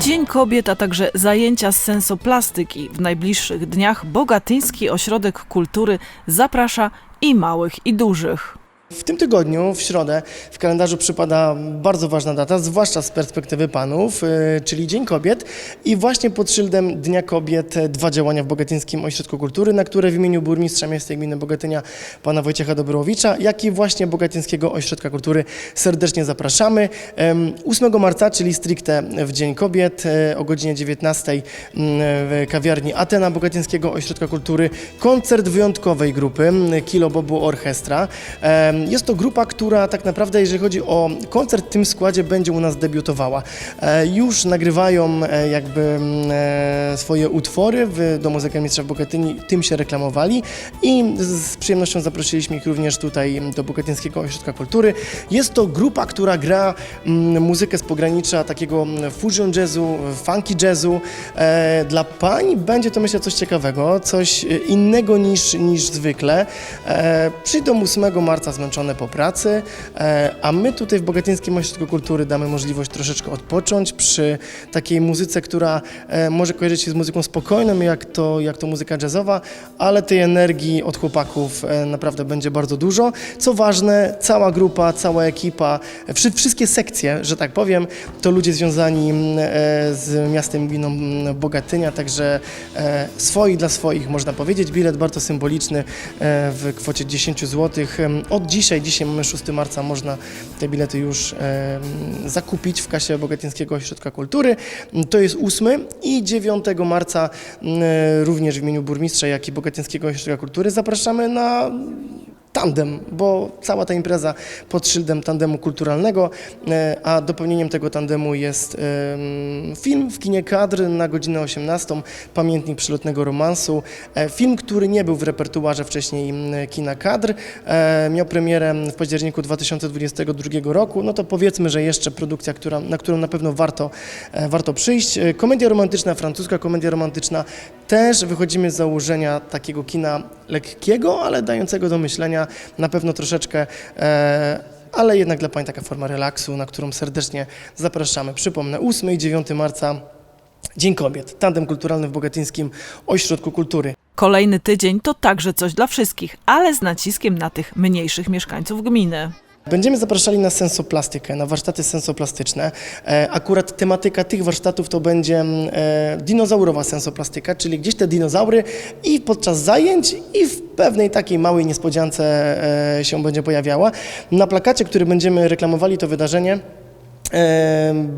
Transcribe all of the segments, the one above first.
Dzień Kobiet, a także zajęcia z sensoplastyki. W najbliższych dniach Bogatyński Ośrodek Kultury zaprasza i małych, i dużych. W tym tygodniu, w środę, w kalendarzu przypada bardzo ważna data, zwłaszcza z perspektywy panów, y, czyli Dzień Kobiet. I właśnie pod szyldem Dnia Kobiet dwa działania w Bogatyńskim Ośrodku Kultury, na które w imieniu burmistrza miasta gminy Bogatynia, pana Wojciecha Dobrowicza, jak i właśnie Bogatyńskiego Ośrodka Kultury serdecznie zapraszamy. Em, 8 marca, czyli stricte w Dzień Kobiet, e, o godzinie 19 m, w kawiarni Atena Bogatyńskiego Ośrodka Kultury, koncert wyjątkowej grupy Kilo Bobu Orchestra. Jest to grupa, która tak naprawdę, jeżeli chodzi o koncert w tym składzie, będzie u nas debiutowała. E, Już nagrywają e, jakby m, e, swoje utwory w Domu Zagranicznym w Bogatyni, tym się reklamowali i z przyjemnością zaprosiliśmy ich również tutaj do Bogatyńskiego Ośrodka Kultury. Jest to grupa, która gra mm, muzykę z pogranicza takiego mm, fusion jazzu, funky jazzu. Dla pań będzie to myślę coś ciekawego, coś innego niż, niż zwykle. Przyjdą 8 marca zmęczone po pracy, e, a my tutaj w Bogatyńskim Ośrodku Kultury damy możliwość troszeczkę odpocząć przy takiej muzyce, która e, może kojarzyć się z muzyką spokojną, jak to, jak to muzyka jazzowa, ale tej energii od chłopaków e, naprawdę będzie bardzo dużo. Co ważne, cała grupa, cała ekipa, wszy, wszystkie sekcje, że tak powiem, to ludzie związani mm, z miastem gminą mm, Bogatynia, także swoi dla swoich, można powiedzieć. Bilet bardzo symboliczny w kwocie 10 zł. Od dzisiaj, dzisiaj mamy 6 marca, można te bilety już e, zakupić w kasie Bogatyńskiego Ośrodka Kultury. To jest 8 i 9 marca mm, również w imieniu burmistrza, jak i Bogatyńskiego Ośrodka Kultury zapraszamy na tandem, bo cała ta impreza pod szyldem tandemu kulturalnego, e, a dopełnieniem tego tandemu jest film w kinie kadr na godzinę 18, pamiętnik przylotnego romansu. E, Film, który nie był w repertuarze wcześniej kina kadr, e, miał premierę w październiku 2022 roku, no to powiedzmy, że jeszcze produkcja, która, na którą na pewno warto, warto przyjść. Komedia romantyczna, francuska komedia romantyczna, też wychodzimy z założenia takiego kina lekkiego, ale dającego do myślenia, na pewno troszeczkę, e, ale jednak dla Pań taka forma relaksu, na którą serdecznie zapraszamy. Przypomnę, 8 i 9 marca Dzień Kobiet, tandem kulturalny w Bogatyńskim Ośrodku Kultury. Kolejny tydzień to także coś dla wszystkich, ale z naciskiem na tych mniejszych mieszkańców gminy. Będziemy zapraszali na sensoplastykę, na warsztaty sensoplastyczne. E, Akurat tematyka tych warsztatów to będzie mm, e, dinozaurowa sensoplastyka, czyli gdzieś te dinozaury i podczas zajęć i w pewnej takiej małej niespodziance e, się będzie pojawiała. Na plakacie, który będziemy reklamowali to wydarzenie,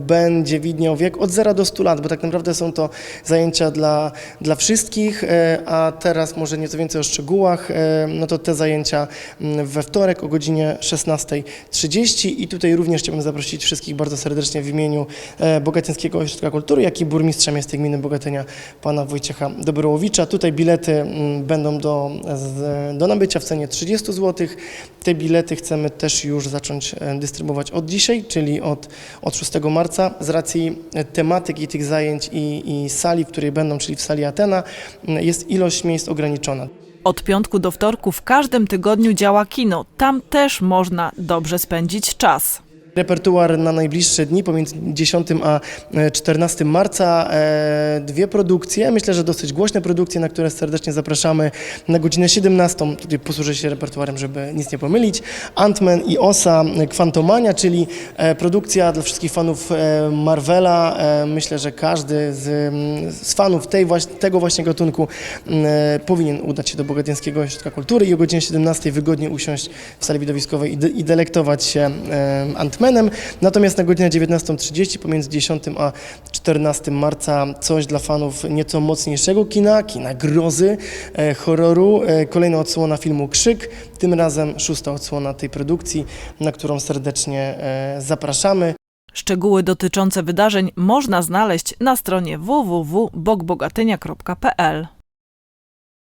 będzie widniał wiek od 0 do 100 lat, bo tak naprawdę są to zajęcia dla, dla wszystkich, e, a teraz może nieco więcej o szczegółach, e, no to te zajęcia mm, we wtorek o godzinie 16.30 i tutaj również chciałbym zaprosić wszystkich bardzo serdecznie w imieniu e, Bogatyńskiego Ośrodka Kultury, jak i burmistrza miasta gminy Bogatynia, pana Wojciecha Dobrołowicza. Tutaj bilety mm, będą do, do nabycia w cenie 30 zł. Te bilety chcemy też już zacząć dystrybuować od dzisiaj, czyli od, od 6 marca. Z racji tematyki tych zajęć i, i sali, w której będą, czyli w sali Atena, jest ilość miejsc ograniczona. Od piątku do wtorku w każdym tygodniu działa kino. Tam też można dobrze spędzić czas. Repertuar na najbliższe dni pomiędzy 10 a e, 14 marca. E, dwie produkcje, myślę, że dosyć głośne produkcje, na które serdecznie zapraszamy na godzinę 17. Tutaj posłużę się repertuarem, żeby nic nie pomylić. Ant-Man i Osa Kwantomania, czyli e, produkcja dla wszystkich fanów e, Marvela. E, myślę, że każdy z, z fanów tej, tego właśnie gatunku e, powinien udać się do Bogatyńskiego Ośrodka Kultury i o godzinie 17 wygodnie usiąść w sali widowiskowej i, i delektować się e, Natomiast na godzinę 19.30 pomiędzy 10 a 14 marca coś dla fanów nieco mocniejszego kina, kina grozy, e, horroru. E, kolejna odsłona filmu Krzyk, tym razem szósta odsłona tej produkcji, na którą serdecznie e, zapraszamy. Szczegóły dotyczące wydarzeń można znaleźć na stronie www.bogbogatynia.pl.